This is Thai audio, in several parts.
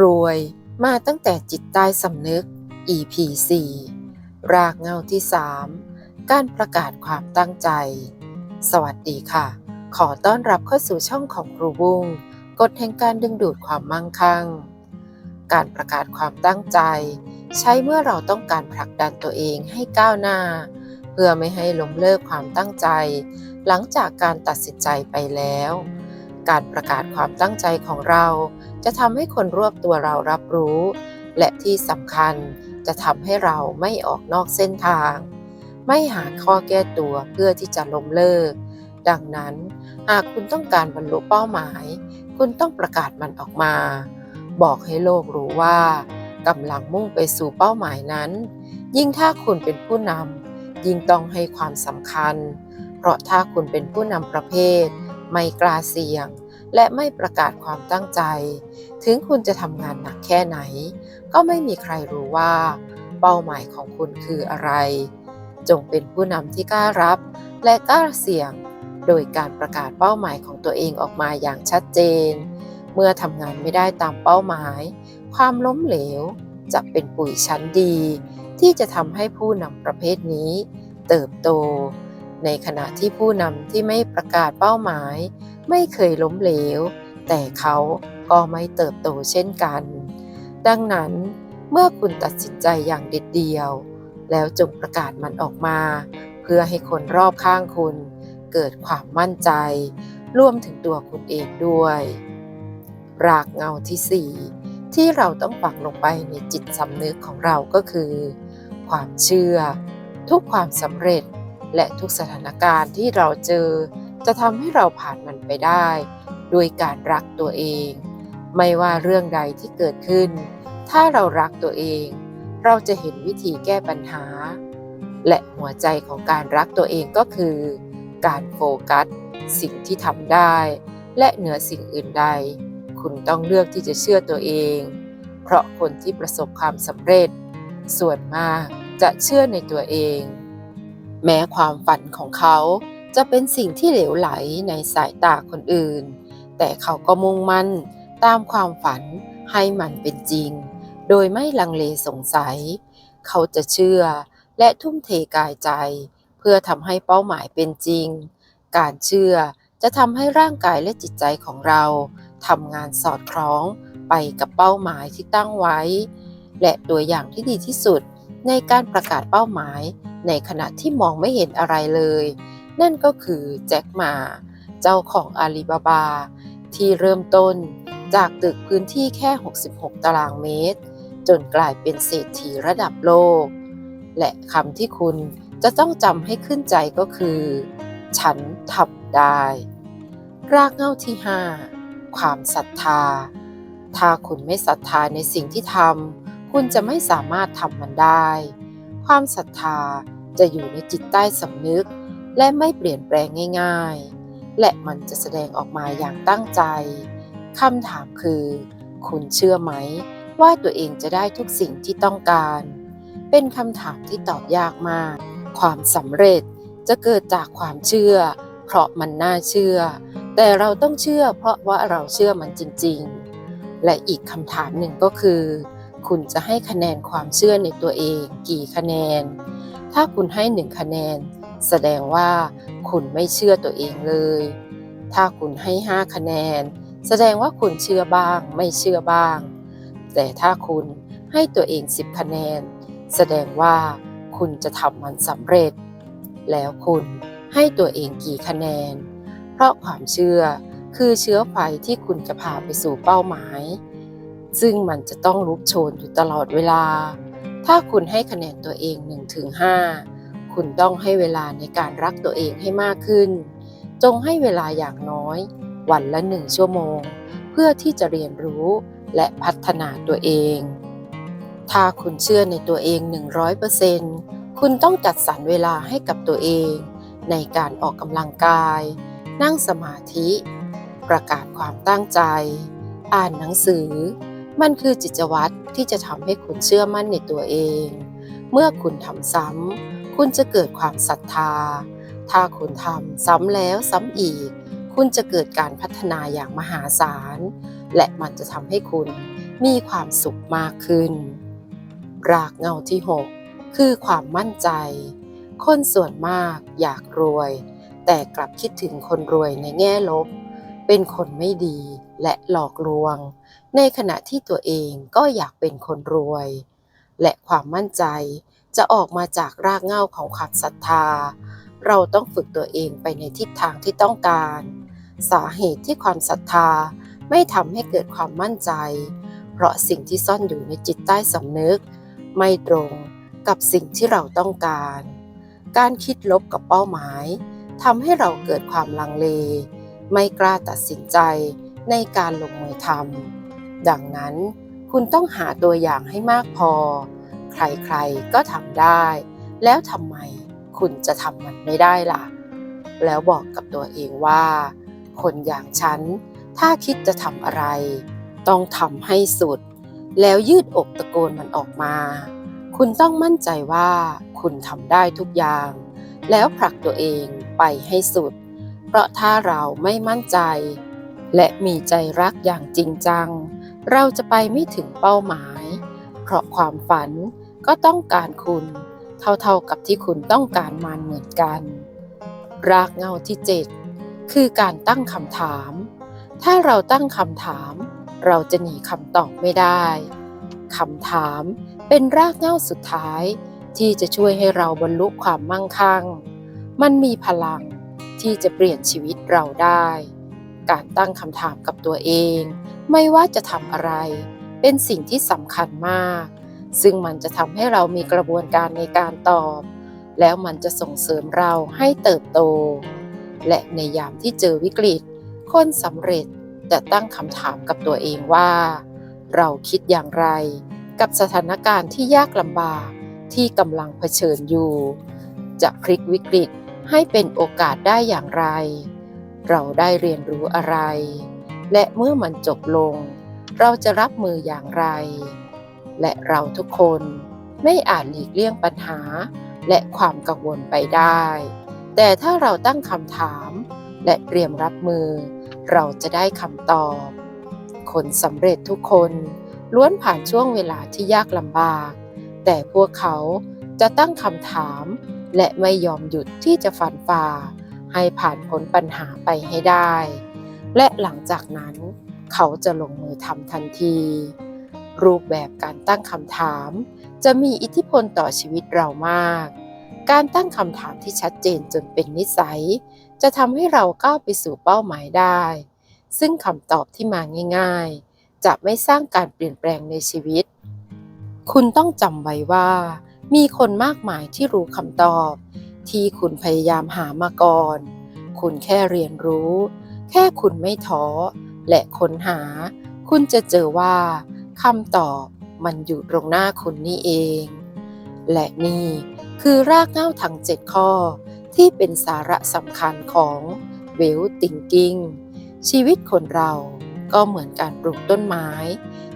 รวยมาตั้งแต่จิตใต้สำนึก EP 4รากเงาที่ 3 การประกาศความตั้งใจ สวัสดีค่ะ ขอต้อนรับเข้าสู่ช่องของครูบุ้งกฎแห่งการดึงดูดความมั่งคั่ง การประกาศความตั้งใจ ใช้เมื่อเราต้องการผลักดันตัวเองให้ก้าวหน้า เพื่อไม่ให้ล้มเลิกความตั้งใจ หลังจากการตัดสินใจไปแล้ว การประกาศความตั้งใจของเรา จะทำให้คนรอบตัวเรารับรู้ และที่สำคัญจะทำให้เราไม่ออกนอกเส้นทาง ไม่หาข้อแก้ตัวเพื่อที่จะล้มเลิก ดังนั้น หากคุณต้องการบรรลุเป้าหมาย คุณต้องประกาศมันออกมา บอกให้โลกรู้ว่ากำลังมุ่งไปสู่เป้าหมายนั้น ยิ่งถ้าคุณเป็นผู้นำยิ่งต้องให้ความสำคัญ เพราะถ้าคุณเป็นผู้นำประเภท ไม่กล้าเสี่ยง และไม่ประกาศความตั้งใจ ถึงคุณจะทำงานหนักแค่ไหน ก็ไม่มีใครรู้ว่า เป้าหมายของคุณคืออะไร จงเป็นผู้นำที่กล้ารับและกล้าเสี่ยง โดยการประกาศเป้าหมายของตัวเองออกมาอย่างชัดเจน เมื่อทำงานไม่ได้ตามเป้าหมาย ความล้มเหลวจะเป็นปุ๋ยชั้นดี ที่จะทำให้ผู้นำประเภทนี้ เติบโต ในขณะที่ผู้นำที่ไม่ประกาศเป้าหมาย ไม่เคยล้มเหลว แต่เขาก็ไม่เติบโตเช่นกัน ดังนั้นเมื่อคุณตัดสินใจอย่างเด็ดเดี่ยว แล้วจงประกาศมันออกมา เพื่อให้คนรอบข้างคุณ เกิดความมั่นใจ ร่วมถึงตัวคุณเองด้วย รากเงาที่4ที่เราต้องฝังลงไปในจิตสำนึกของเราก็คือ ความเชื่อ ทุกความสำเร็จและทุกสถานการณ์ที่เราเจอ จะทำให้เราผ่านมันไปได้ด้วยการรักตัวเอง ไม่ว่าเรื่องใดที่เกิดขึ้น ถ้าเรารักตัวเอง เราจะเห็นวิธีแก้ปัญหา และหัวใจของการรักตัวเองก็คือ การโฟกัส สิ่งที่ทำได้ และเหนือสิ่งอื่นใด คุณต้องเลือกที่จะเชื่อตัวเอง เพราะคนที่ประสบความสำเร็จ ส่วนมากจะเชื่อในตัวเอง แม้ความฝันของเขา จะเป็นสิ่งที่เหลวไหลในสายตาคนอื่น แต่เขาก็มุ่งมั่นตามความฝันให้มันเป็นจริง โดยไม่ลังเลสงสัย เขาจะเชื่อและทุ่มเทกายใจ เพื่อทำให้เป้าหมายเป็นจริง การเชื่อจะทำให้ร่างกายและจิตใจของเราทำงานสอดคล้องไปกับเป้าหมายที่ตั้งไว้ และตัวอย่างที่ดีที่สุดในการประกาศเป้าหมายในขณะที่มองไม่เห็นอะไรเลย นั่นก็คือแจ็คหมา เจ้าของอาลีบาบา ที่เริ่มต้นจากตึกพื้นที่แค่ 66 ตารางเมตร จนกลายเป็นเศรษฐีระดับโลก และคำที่คุณจะต้องจำให้ขึ้นใจก็คือ ฉันทำได้ รากเหง้าที่ 5 ความศรัทธา ถ้าคุณไม่ศรัทธาในสิ่งที่ทำคุณจะไม่สามารถทำมันได้ ความศรัทธาจะอยู่ในจิตใต้สำนึก และไม่เปลี่ยนแปลงง่ายๆ และมันจะแสดงออกมาอย่างตั้งใจคำถามคือ คุณเชื่อไหม ว่าตัวเองจะได้ทุกสิ่งที่ต้องการ เป็นคำถามที่ตอบยากมาก ความสำเร็จจะเกิดจากความเชื่อ เพราะมันน่าเชื่อ แต่เราต้องเชื่อเพราะว่าเราเชื่อมันจริง ๆ และอีกคำถามหนึ่งก็คือ คุณจะให้คะแนนความเชื่อในตัวเอง กี่คะแนน ถ้าคุณให้หนึ่งคะแนน แสดงว่าคุณไม่เชื่อตัวเองเลย ถ้าคุณให้ห้าคะแนน แสดงว่าคุณเชื่อบ้างไม่เชื่อบ้าง แต่ถ้าคุณให้ตัวเองสิบคะแนน แสดงว่าคุณจะทำมันสำเร็จ แล้วคุณให้ตัวเองกี่คะแนน เพราะความเชื่อคือเชื้อไฟที่คุณจะพาไปสู่เป้าหมาย ซึ่งมันจะต้องลุกโชนอยู่ตลอดเวลา ถ้าคุณให้คะแนนตัวเอง1-5 คุณต้องให้เวลาในการรักตัวเองให้มากขึ้น จงให้เวลาอย่างน้อย วันละหนึ่งชั่วโมง เพื่อที่จะเรียนรู้และพัฒนาตัวเอง ถ้าคุณเชื่อในตัวเอง 100%คุณต้องจัดสรรเวลาให้กับตัวเอง ในการออกกำลังกาย นั่งสมาธิ ประกาศความตั้งใจ อ่านหนังสือ มันคือจิตวัตรที่จะทำให้คุณเชื่อมั่นในตัวเอง เมื่อคุณทำซ้ำ คุณจะเกิดความศรัทธา ถ้าคุณทำซ้ำแล้วซ้ำอีก คุณจะเกิดการพัฒนาอย่างมหาศาล และมันจะทำให้คุณมีความสุขมากขึ้น รากเงาที่ 6 คือความมั่นใจ คนส่วนมากอยากรวย แต่กลับคิดถึงคนรวยในแง่ลบ เป็นคนไม่ดีและหลอกลวง ในขณะที่ตัวเองก็อยากเป็นคนรวย และความมั่นใจ จะออกมาจากรากเหง้าของความศรัทธา เราต้องฝึกตัวเองไปในทิศทางที่ต้องการ สาเหตุที่ความศรัทธาไม่ทำให้เกิดความมั่นใจ เพราะสิ่งที่ซ่อนอยู่ในจิตใต้สำนึก ไม่ตรงกับสิ่งที่เราต้องการ การคิดลบกับเป้าหมายทำให้เราเกิดความลังเล ไม่กล้าตัดสินใจในการลงมือทำดังนั้นคุณต้องหาตัวอย่างให้มากพอ ใครๆก็ทำได้ แล้วทำไมคุณจะทำมันไม่ได้ล่ะ แล้วบอกกับตัวเองว่า คนอย่างฉัน ถ้าคิดจะทำอะไร ต้องทำให้สุด แล้วยืดอกตะโกนมันออกมา คุณต้องมั่นใจว่าคุณทำได้ทุกอย่าง แล้วผลักตัวเองไปให้สุด เพราะถ้าเราไม่มั่นใจ และมีใจรักอย่างจริงจัง เราจะไปไม่ถึงเป้าหมาย เพราะความฝัน ก็ต้องการคุณ เท่าๆกับที่คุณต้องการมันเหมือนกัน รากเงาที่เจ็ดคือการตั้งคำถาม ถ้าเราตั้งคำถาม เราจะหนีคำตอบไม่ได้คำถามเป็นรากเหง้าสุดท้าย ที่จะช่วยให้เราบรรลุความมั่งคั่ง มันมีพลังที่จะเปลี่ยนชีวิตเราได้ การตั้งคำถามกับตัวเอง ไม่ว่าจะทำอะไร เป็นสิ่งที่สำคัญมาก ซึ่งมันจะทำให้เรามีกระบวนการในการตอบ แล้วมันจะส่งเสริมเราให้เติบโต และในยามที่เจอวิกฤต คนสำเร็จจะตั้งคำถามกับตัวเองว่า เราคิดอย่างไร กับสถานการณ์ที่ยากลำบากที่กำลังเผชิญอยู่ จะพลิกวิกฤตให้เป็นโอกาสได้อย่างไร เราได้เรียนรู้อะไร และเมื่อมันจบลง เราจะรับมืออย่างไร และเราทุกคนไม่อาจหลีกเลี่ยงปัญหาและความกังวลไปได้ แต่ถ้าเราตั้งคำถามและเตรียมรับมือ เราจะได้คำตอบ คนสำเร็จทุกคนล้วนผ่านช่วงเวลาที่ยากลำบาก แต่พวกเขาจะตั้งคำถาม และไม่ยอมหยุดที่จะฟันฝ่า ให้ผ่านพ้นปัญหาไปให้ได้ และหลังจากนั้นเขาจะลงมือทำทันที รูปแบบการตั้งคำถาม จะมีอิทธิพลต่อชีวิตเรามาก การตั้งคำถามที่ชัดเจนจนเป็นนิสัย จะทำให้เราก้าวไปสู่เป้าหมายได้ ซึ่งคำตอบที่มาง่าย ๆ จะไม่สร้างการเปลี่ยนแปลงในชีวิต คุณต้องจำไว้ว่า มีคนมากมายที่รู้คำตอบ ที่คุณพยายามหามาก่อน คุณแค่เรียนรู้ แค่คุณไม่ท้อและค้นหา คุณจะเจอว่า คำตอบมันอยู่ตรงหน้าคุณนี่เอง และนี่คือรากเหง้าทั้งเจ็ดข้อที่เป็นสาระสำคัญของเวลติงกิ้งชีวิตคนเราก็เหมือนการปลูกต้นไม้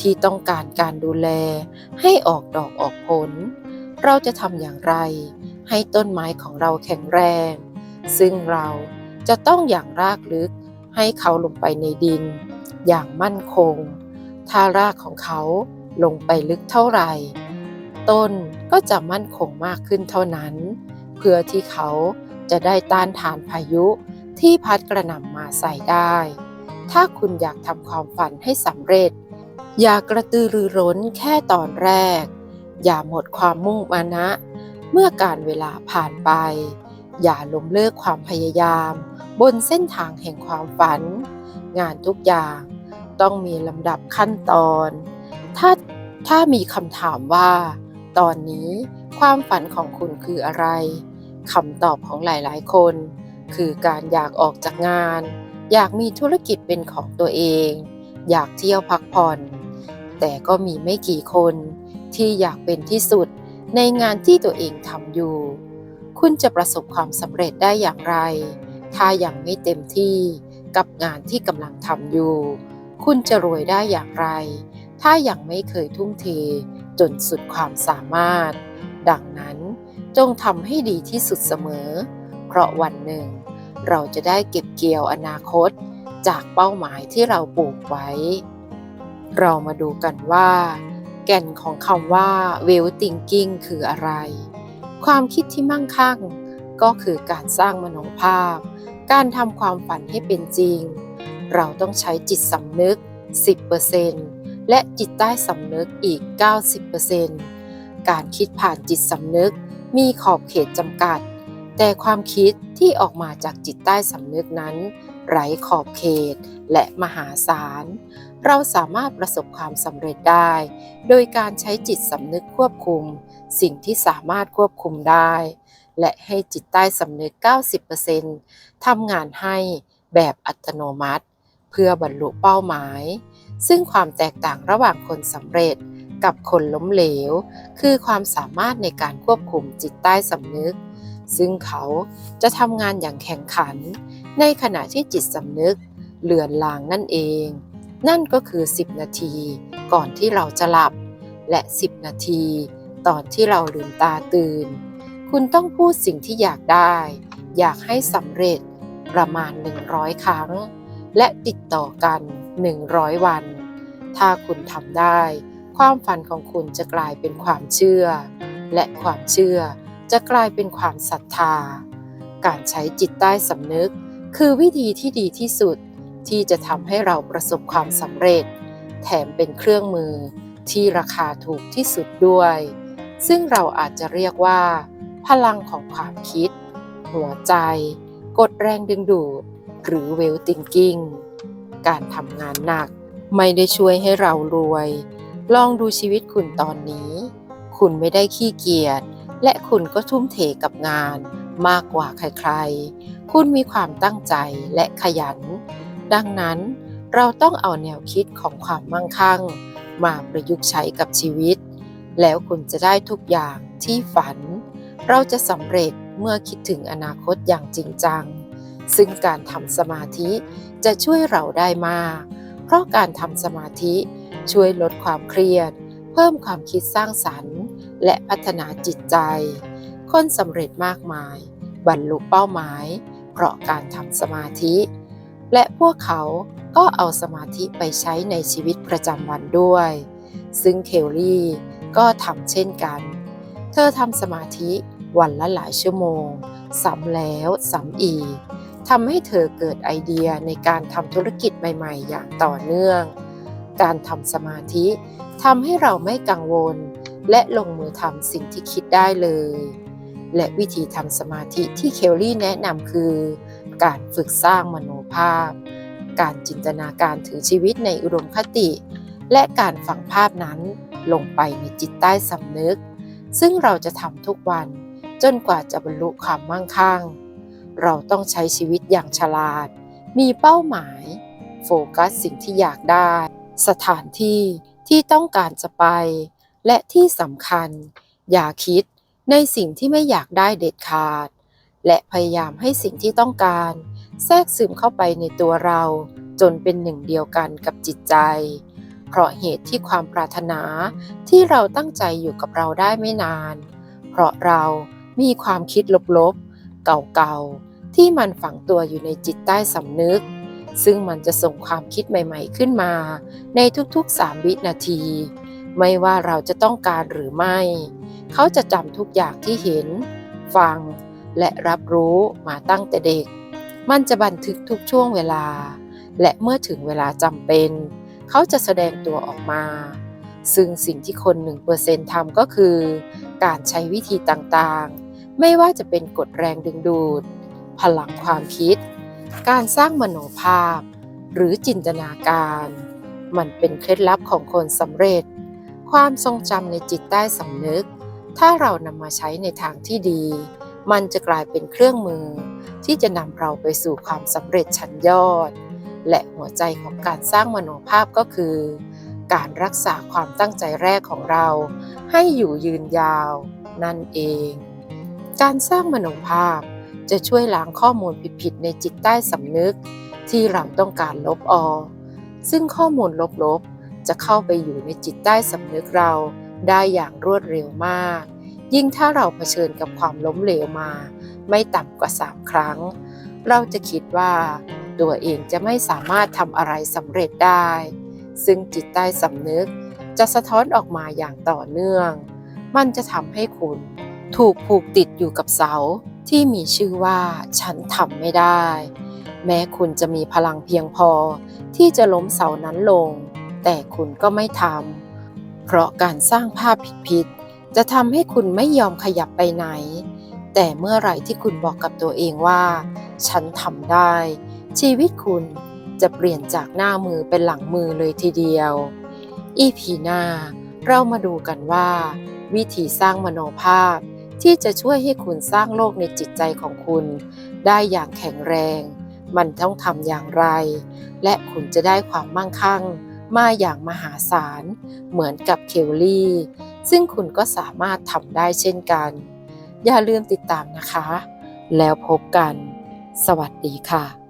ที่ต้องการการดูแลให้ออกดอกออกผล เราจะทำอย่างไร ให้ต้นไม้ของเราแข็งแรง ซึ่งเราจะต้องอย่างรากลึกให้เขาลงไปในดิน อย่างมั่นคง ถ้ารากของเขาลงไปลึกเท่าไหร่ ต้นก็จะมั่นคงมากขึ้นเท่านั้น เพื่อที่เขาจะได้ต้านทานพายุที่พัดกระหน่ำมาใส่ได้ ถ้าคุณอยากทำความฝันให้สำเร็จ อย่ากระตือรือร้นแค่ตอนแรก อย่าหมดความมุ่งมานะ เมื่อการเวลาผ่านไป อย่าล้มเลิกความพยายาม บนเส้นทางแห่งความฝัน งานทุกอย่าง ต้องมีลำดับขั้นตอน ถ้าถ้ามีคำถามว่า ตอนนี้ความฝันของคุณคืออะไรคำตอบของหลายๆ คน คือการอยากออกจากงาน อยากมีธุรกิจเป็นของตัวเอง อยากเที่ยวพักผ่อน แต่ก็มีไม่กี่คนที่อยากเป็นที่สุดในงานที่ตัวเองทำอยู่ คุณจะประสบความสำเร็จได้อย่างไร ถ้ายังไม่เต็มที่กับงานที่กำลังทำอยู่ คุณจะรวยได้อย่างไร ถ้ายังไม่เคยทุ่มเท จนสุดความสามารถ ดังนั้นจงทำให้ดีที่สุดเสมอ เพราะวันหนึ่ง เราจะได้เก็บเกี่ยวอนาคต จากเป้าหมายที่เราปลูกไว้ เรามาดูกันว่า แก่นของคำว่า well thinking คืออะไร ความคิดที่มั่งคั่ง ก็คือการสร้างมโนภาพ การทำความฝันให้เป็นจริง เราต้องใช้จิตสำนึก 10%และจิตใต้สำนึกอีก 90%การคิดผ่านจิตสำนึกมีขอบเขตจำกัด แต่ความคิดที่ออกมาจากจิตใต้สำนึกนั้น ไร้ขอบเขตและมหาศาล เราสามารถประสบความสำเร็จได้ โดยการใช้จิตสำนึกควบคุม สิ่งที่สามารถควบคุมได้ และให้จิตใต้สำนึก 90%ทำงานให้แบบอัตโนมัติ เพื่อบรรลุเป้าหมาย ซึ่งความแตกต่างระหว่างคนสำเร็จกับคนล้มเหลว คือความสามารถในการควบคุมจิตใต้สำนึก ซึ่งเขาจะทำงานอย่างแข่งขัน ในขณะที่จิตสำนึกเลือนลางนั่นเอง นั่นก็คือ 10 นาที ก่อนที่เราจะหลับ และ 10 นาที ตอนที่เราลืมตาตื่น คุณต้องพูดสิ่งที่อยากได้ อยากให้สำเร็จประมาณ 100 ครั้ง และติดต่อกัน 100 วัน ถ้าคุณทำได้ ความฝันของคุณจะกลายเป็นความเชื่อ และความเชื่อจะกลายเป็นความศรัทธา การใช้จิตใต้สำนึก คือวิธีที่ดีที่สุดที่จะทำให้เราประสบความสำเร็จ แถมเป็นเครื่องมือที่ราคาถูกที่สุดด้วย ซึ่งเราอาจจะเรียกว่า พลังของความคิด หัวใจกดแรงดึงดูด หรือเวลติงกิ้งการทำงานหนัก ไม่ได้ช่วยให้เรารวย ลองดูชีวิตคุณตอนนี้ คุณไม่ได้ขี้เกียจและคุณก็ทุ่มเทกับงานมากกว่าใครๆ คุณมีความตั้งใจและขยัน ดังนั้นเราต้องเอาแนวคิดของความมั่งคั่ง มาประยุกต์ใช้กับชีวิต แล้วคุณจะได้ทุกอย่างที่ฝัน เราจะสำเร็จเมื่อคิดถึงอนาคตอย่างจริงจัง ซึ่งการทำสมาธิจะช่วยเราได้มาก เพราะการทำสมาธิช่วยลดความเครียด เพิ่มความคิดสร้างสรรค์ และพัฒนาจิตใจ คนสำเร็จมากมาย บรรลุเป้าหมาย เพราะการทำสมาธิ และพวกเขาก็เอาสมาธิไปใช้ในชีวิตประจำวันด้วย ซึ่งเคลลี่ก็ทำเช่นกัน เธอทำสมาธิวันละหลายชั่วโมง ซ้ำแล้วซ้ำอีก ทำให้เธอเกิดไอเดียในการทำธุรกิจใหม่ๆ อย่างต่อเนื่อง การทำสมาธิทำให้เราไม่กังวล และลงมือทำสิ่งที่คิดได้เลย และวิธีทำสมาธิที่เคลลี่แนะนำคือ การฝึกสร้างมโนภาพ การจินตนาการถึงชีวิตในอุดมคติ และการฝังภาพนั้นลงไปในจิตใต้สำนึก ซึ่งเราจะทำทุกวันจนกว่าจะบรรลุความมั่งคั่ง เราต้องใช้ชีวิตอย่างฉลาด มีเป้าหมาย โฟกัสสิ่งที่อยากได้ สถานที่ที่ต้องการจะไป และที่สำคัญ อย่าคิดในสิ่งที่ไม่อยากได้เด็ดขาด และพยายามให้สิ่งที่ต้องการ แทรกซึมเข้าไปในตัวเรา จนเป็นหนึ่งเดียวกันกับจิตใจ เพราะเหตุที่ความปรารถนาที่เราตั้งใจอยู่กับเราได้ไม่นาน เพราะเรามีความคิดลบๆ เก่าๆ ที่มันฝังตัวอยู่ในจิตใต้สำนึก ซึ่งมันจะส่งความคิดใหม่ๆขึ้นมา ในทุกๆ 3 วินาที ไม่ว่าเราจะต้องการหรือไม่ เขาจะจำทุกอย่างที่เห็น ฟัง และรับรู้มาตั้งแต่เด็ก มันจะบันทึกทุกช่วงเวลา และเมื่อถึงเวลาจำเป็น เขาจะแสดงตัวออกมา ซึ่งสิ่งที่คน 1%ทำก็คือ การใช้วิธีต่างๆ ไม่ว่าจะเป็นกฎแรงดึงดูด พลังความคิด การสร้างมโนภาพ หรือจินตนาการ มันเป็นเคล็ดลับของคนสำเร็จ ความทรงจำในจิตใต้สำนึก ถ้าเรานำมาใช้ในทางที่ดี มันจะกลายเป็นเครื่องมือ ที่จะนำเราไปสู่ความสำเร็จชั้นยอด และหัวใจของการสร้างมโนภาพก็คือ การรักษาความตั้งใจแรกของเรา ให้อยู่ยืนยาว นั่นเอง การสร้างมโนภาพจะช่วยล้างข้อมูลผิดๆในจิตใต้สำนึก ที่เราต้องการลบออกซึ่งข้อมูลลบๆ จะเข้าไปอยู่ในจิตใต้สำนึกเราได้อย่างรวดเร็วมาก ยิ่งถ้าเราเผชิญกับความล้มเหลวมา ไม่ต่ำกว่า 3 ครั้ง เราจะคิดว่า ตัวเองจะไม่สามารถทำอะไรสำเร็จได้ ซึ่งจิตใต้สำนึกจะสะท้อนออกมาอย่างต่อเนื่อง มันจะทำให้คุณ ถูกผูกติดอยู่กับเสาที่มีชื่อว่าฉันทำไม่ได้ แม้คุณจะมีพลังเพียงพอที่จะล้มเสานั้นลง แต่คุณก็ไม่ทำเพราะการสร้างภาพผิดๆจะทำให้คุณไม่ยอมขยับไปไหน แต่เมื่อไหร่ที่คุณบอกกับตัวเองว่า ฉันทำได้ ชีวิตคุณจะเปลี่ยนจากหน้ามือเป็นหลังมือเลยทีเดียว อีพีหน้า เรามาดูกันว่า วิธีสร้างมโนภาพ ที่จะช่วยให้คุณสร้างโลกในจิตใจของคุณ ได้อย่างแข็งแรง มันต้องทำอย่างไร และคุณจะได้ความมั่งคั่ง มาอย่างมหาศาล เหมือนกับเคลลี่ ซึ่งคุณก็สามารถทำได้เช่นกัน อย่าลืมติดตามนะคะ แล้วพบกัน สวัสดีค่ะ